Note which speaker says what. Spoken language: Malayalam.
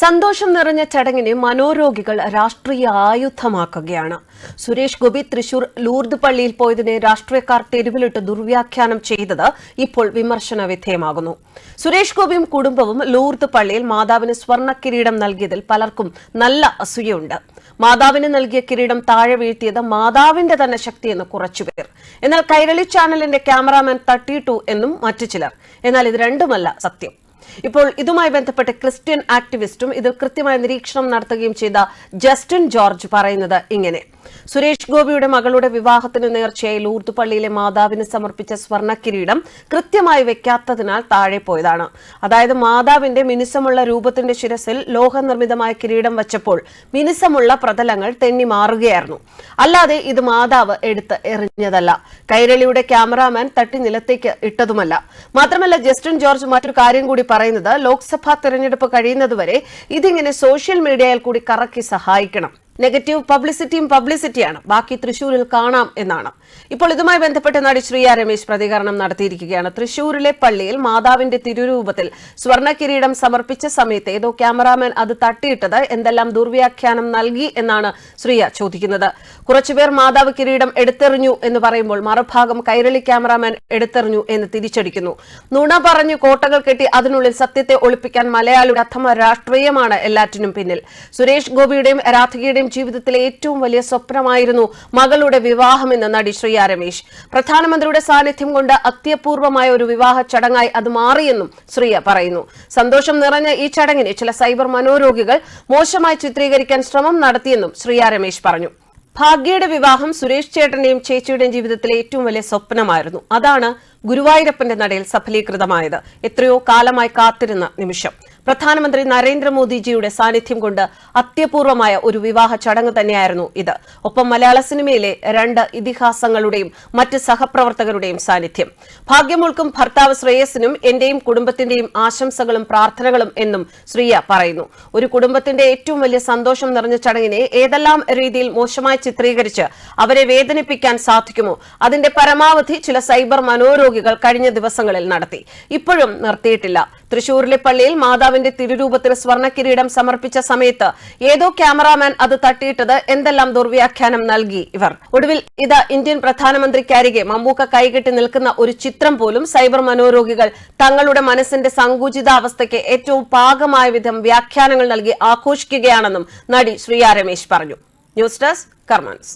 Speaker 1: സന്തോഷം നിറഞ്ഞ ചടങ്ങിനെ മനോരോഗികൾ രാഷ്ട്രീയ ആയുധമാക്കുകയാണ്. സുരേഷ് ഗോപി തൃശൂർ ലൂർദ് പള്ളിയിൽ പോയതിനെ രാഷ്ട്രീയക്കാർ തെരുവിലിട്ട് ദുർവ്യാഖ്യാനം ചെയ്തത് ഇപ്പോൾ വിമർശന വിധേയമാകുന്നു സുരേഷ് ഗോപിയും കുടുംബവും ലൂർദ് പള്ളിയിൽ മാതാവിന് സ്വർണ കിരീടം നൽകിയതിൽ പലർക്കും നല്ല അസൂയുണ്ട് മാതാവിന് നൽകിയ കിരീടം താഴെ വീഴ്ത്തിയത് മാതാവിന്റെ തന്നെ ശക്തിയെന്ന് കുറച്ചുപേർ. എന്നാൽ കൈരളി ചാനലിന്റെ ക്യാമറാമാൻ തട്ടിയിട്ടു എന്നും മറ്റു ചിലർ. എന്നാൽ ഇത് രണ്ടുമല്ല സത്യം. ഇപ്പോൾ ഇതുമായി ബന്ധപ്പെട്ട് ക്രിസ്ത്യൻ ആക്ടിവിസ്റ്റും ഇത് കൃത്യമായ നിരീക്ഷണം നടത്തുകയും ചെയ്ത ജസ്റ്റിൻ ജോർജ് പറയുന്നത് ഇങ്ങനെ. സുരേഷ് ഗോപിയുടെ മകളുടെ വിവാഹത്തിന് നേർച്ചയായി ലൂർത്തുപള്ളിയിലെ മാതാവിന് സമർപ്പിച്ച സ്വർണ കിരീടം കൃത്യമായി വെക്കാത്തതിനാൽ താഴെ പോയതാണ്. അതായത് മാതാവിന്റെ മിനുസമുള്ള രൂപത്തിന്റെ ശിരസിൽ ലോഹനിർമ്മിതമായ കിരീടം വച്ചപ്പോൾ മിനുസമുള്ള പ്രതലങ്ങൾ തെന്നി മാറുകയായിരുന്നു. അല്ലാതെ ഇത് മാതാവ് എടുത്ത് എറിഞ്ഞതല്ല. കൈരളിയുടെ ക്യാമറാമാൻ തട്ടി നിലത്തേക്ക് ഇട്ടതുമല്ല. മാത്രമല്ല ജസ്റ്റിൻ ജോർജ് മറ്റൊരു കാര്യം കൂടി പറയുന്നത് ലോക്സഭാ തെരഞ്ഞെടുപ്പ് കഴിയുന്നതുവരെ ഇതിങ്ങനെ സോഷ്യൽ മീഡിയയിൽ കൂടി കറക്കി സഹായിക്കണം. നെഗറ്റീവ് പബ്ലിസിറ്റിയും പബ്ലിസിറ്റിയാണ്. ബാക്കി തൃശൂരിൽ കാണാം എന്നാണ്. ഇപ്പോൾ ഇതുമായി ബന്ധപ്പെട്ട് നടി ശ്രീയ രമേശ് പ്രതികരണം നടത്തിയിരിക്കുകയാണ്. തൃശൂരിലെ പള്ളിയിൽ മാതാവിന്റെ തിരുരൂപത്തിൽ സ്വർണ കിരീടം സമർപ്പിച്ച സമയത്ത് ഏതോ ക്യാമറാമാൻ അത് തട്ടിയിട്ടത് എന്തെല്ലാം ദുർവ്യാഖ്യാനം നൽകി എന്നാണ് ശ്രീയ ചോദിക്കുന്നത്. കുറച്ചുപേർ മാതാവ് കിരീടം എടുത്തെറിഞ്ഞു എന്ന് പറയുമ്പോൾ മറുഭാഗം കൈരളി ക്യാമറാമാൻ എടുത്തെറിഞ്ഞു എന്ന് തിരിച്ചടിക്കുന്നു. നുണ പറഞ്ഞു കോട്ടകൾ കെട്ടി അതിനുള്ളിൽ സത്യത്തെ ഒളിപ്പിക്കാൻ മലയാളിയുടെ അഥമ രാഷ്ട്രീയമാണ് എല്ലാറ്റിനും പിന്നിൽ. സുരേഷ് ഗോപിയുടെയും രാധികയുടെയും ജീവിതത്തിലെ ഏറ്റവും വലിയ സ്വപ്നമായിരുന്നു മകളുടെ വിവാഹമെന്ന് നടി ശ്രീയ രമേശ്. പ്രധാനമന്ത്രിയുടെ സാന്നിധ്യം കൊണ്ട് അത്യപൂർവമായ ഒരു വിവാഹ ചടങ്ങായി അത് മാറിയെന്നും ശ്രീയ പറയുന്നു. സന്തോഷം നിറഞ്ഞ ഈ ചടങ്ങിനെ ചില സൈബർ മനോരോഗികൾ മോശമായി ചിത്രീകരിക്കാൻ ശ്രമം നടത്തിയെന്നും ശ്രീയ രമേശ് പറഞ്ഞു. ഭാഗ്യയുടെ വിവാഹം സുരേഷ് ചേട്ടന്റെയും ചേച്ചിയുടെയും ജീവിതത്തിലെ ഏറ്റവും വലിയ സ്വപ്നമായിരുന്നു. അതാണ് ഗുരുവായൂരപ്പന്റെ നടയിൽ സഫലീകൃതമായത്. എത്രയോ കാലമായി കാത്തിരുന്ന നിമിഷം. പ്രധാനമന്ത്രി നരേന്ദ്രമോദിജിയുടെ സാന്നിധ്യം കൊണ്ട് അത്യപൂർവമായ ഒരു വിവാഹ ചടങ്ങ് തന്നെയായിരുന്നു ഇത്. ഒപ്പം മലയാള സിനിമയിലെ രണ്ട് ഇതിഹാസങ്ങളുടെയും മറ്റ് സഹപ്രവർത്തകരുടെയും സാന്നിധ്യം. ഭാഗ്യമുൾക്കും ഭർത്താവ് ശ്രേയസിനും എന്റെയും കുടുംബത്തിന്റെയും ആശംസകളും പ്രാർത്ഥനകളും എന്നും ശ്രീയ പറയുന്നു. ഒരു കുടുംബത്തിന്റെ ഏറ്റവും വലിയ സന്തോഷം നിറഞ്ഞ ചടങ്ങിനെ ഏതെല്ലാം രീതിയിൽ മോശമായി ചിത്രീകരിച്ച് അവരെ വേദനിപ്പിക്കാൻ സാധിക്കുമോ? അതിന്റെ പരമാവധി ചില സൈബർ മനോരോഗികൾ കഴിഞ്ഞ ദിവസങ്ങളിൽ നടത്തി. ഇപ്പോഴും നിർത്തിയിട്ടില്ല. തൃശൂരിലെ പള്ളിയിൽ മാതാവിന്റെ തിരുരൂപത്തിന് സ്വർണക്കിരീടം സമർപ്പിച്ച സമയത്ത് ഏതോ ക്യാമറാമാൻ അത് തട്ടിയിട്ടത് എന്തെല്ലാം ദുർവ്യാഖ്യാനം നൽകി ഇവർ. ഒടുവിൽ ഇത് ഇന്ത്യൻ പ്രധാനമന്ത്രിക്കരികെ മമ്മൂക്ക കൈകെട്ടി നിൽക്കുന്ന ഒരു ചിത്രം പോലും സൈബർ മനോരോഗികൾ തങ്ങളുടെ മനസ്സിന്റെ സങ്കുചിതാവസ്ഥയ്ക്ക് ഏറ്റവും പാകമായ വിധം വ്യാഖ്യാനങ്ങൾ നൽകി ആഘോഷിക്കുകയാണെന്നും നടി ശ്രീയ രമേശ് പറഞ്ഞു. News desk കർമ്മൻസ്